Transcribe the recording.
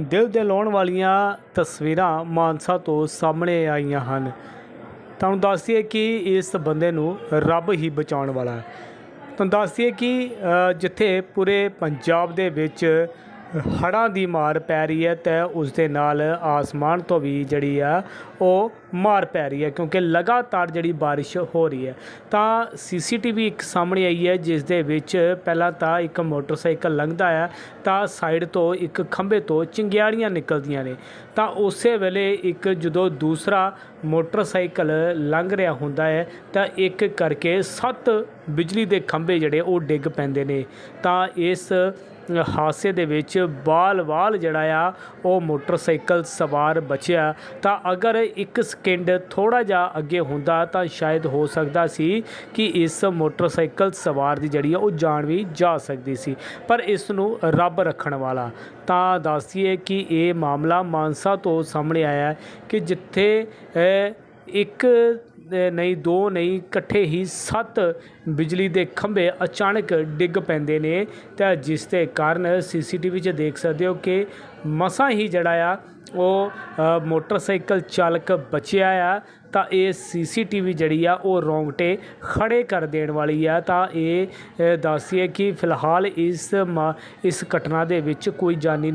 ਦਿਲ ਦੇ ਲਾਉਣ ਵਾਲੀਆਂ ਤਸਵੀਰਾਂ ਮਾਨਸਾ ਤੋਂ ਸਾਹਮਣੇ ਆਈਆਂ ਹਨ। ਤੁਹਾਨੂੰ ਦੱਸ ਦਈਏ ਕਿ ਇਸ ਬੰਦੇ ਨੂੰ ਰੱਬ ਹੀ ਬਚਾਉਣ ਵਾਲਾ ਹੈ। ਤੁਹਾਨੂੰ ਦੱਸ ਦਈਏ ਕਿ ਜਿੱਥੇ ਪੂਰੇ ਪੰਜਾਬ ਦੇ ਵਿੱਚ ਹੜ੍ਹਾਂ ਦੀ ਮਾਰ ਪੈ ਰਹੀ ਹੈ ਅਤੇ ਉਸ ਦੇ ਨਾਲ ਆਸਮਾਨ ਤੋਂ ਵੀ ਜਿਹੜੀ ਆ, ਉਹ ਮਾਰ ਪੈ ਰਹੀ ਹੈ ਕਿਉਂਕਿ ਲਗਾਤਾਰ ਜਿਹੜੀ ਬਾਰਿਸ਼ ਹੋ ਰਹੀ ਹੈ। ਤਾਂ ਸੀ ਸੀ ਟੀ ਵੀ ਇੱਕ ਸਾਹਮਣੇ ਆਈ ਹੈ, ਜਿਸ ਦੇ ਵਿੱਚ ਪਹਿਲਾਂ ਤਾਂ ਇੱਕ ਮੋਟਰਸਾਈਕਲ ਲੰਘਦਾ ਹੈ ਤਾਂ ਸਾਈਡ ਤੋਂ ਇੱਕ ਖੰਭੇ ਤੋਂ ਚਿੰਗਿਆੜੀਆਂ ਨਿਕਲਦੀਆਂ ਨੇ। ਤਾਂ ਉਸੇ ਵੇਲੇ ਇੱਕ ਜਦੋਂ ਦੂਸਰਾ ਮੋਟਰਸਾਈਕਲ ਲੰਘ ਰਿਹਾ ਹੁੰਦਾ ਹੈ, ਤਾਂ ਇੱਕ ਕਰਕੇ ਸੱਤ ਬਿਜਲੀ ਦੇ ਖੰਭੇ ਜਿਹੜੇ ਉਹ ਡਿੱਗ ਪੈਂਦੇ ਨੇ। ਤਾਂ ਇਸ ਹਾਦਸੇ ਦੇ ਵਿੱਚ ਬਾਲ-ਬਾਲ ਜਿਹੜਾ ਆ, ਉਹ ਮੋਟਰਸਾਈਕਲ ਸਵਾਰ ਬਚਿਆ। ਤਾਂ ਅਗਰ ਇੱਕ ਸਕਿੰਡ ਥੋੜਾ ਜਿਹਾ ਅੱਗੇ ਹੁੰਦਾ ਤਾਂ ਸ਼ਾਇਦ ਹੋ ਸਕਦਾ ਸੀ ਕਿ ਇਸ ਮੋਟਰਸਾਈਕਲ ਸਵਾਰ ਦੀ ਜਿਹੜੀ ਆ, ਉਹ ਜਾਨ ਵੀ ਜਾ ਸਕਦੀ ਸੀ। ਪਰ ਇਸ ਨੂੰ ਰੱਬ ਰੱਖਣ ਵਾਲਾ। ਤਾਂ ਦੱਸੀਏ ਕਿ ਇਹ ਮਾਮਲਾ ਮਾਨਸਾ ਤੋਂ ਸਾਹਮਣੇ ਆਇਆ ਕਿ ਜਿੱਥੇ ਇੱਕ ਨਹੀਂ ਦੋ ਨਹੀਂ ਇਕੱਠੇ ਹੀ ਸੱਤ ਬਿਜਲੀ ਦੇ ਖੰਭੇ ਅਚਾਨਕ ਡਿੱਗ ਪੈਂਦੇ ਨੇ। ਤਾਂ ਜਿਸ ਦੇ ਕਾਰਨ ਸੀਸੀਟੀਵੀ 'ਚ ਦੇਖ ਸਕਦੇ ਹੋ ਕਿ ਮਸਾਂ ਹੀ ਜਿਹੜਾ ਆ ਉਹ ਮੋਟਰਸਾਈਕਲ ਚਾਲਕ ਬਚਿਆ ਆ। ਤਾਂ ਇਹ ਸੀਸੀਟੀਵੀ ਜਿਹੜੀ ਆ ਉਹ ਰੌਂਗਟੇ ਖੜੇ ਕਰ ਦੇਣ ਵਾਲੀ ਆ। ਤਾਂ ਇਹ ਅ, ਦੱਸੀਏ ਕਿ ਫਿਲਹਾਲ ਇਸ ਮਾ- ਇਸ ਘਟਨਾ ਦੇ ਵਿੱਚ ਕੋਈ ਜਾਨੀ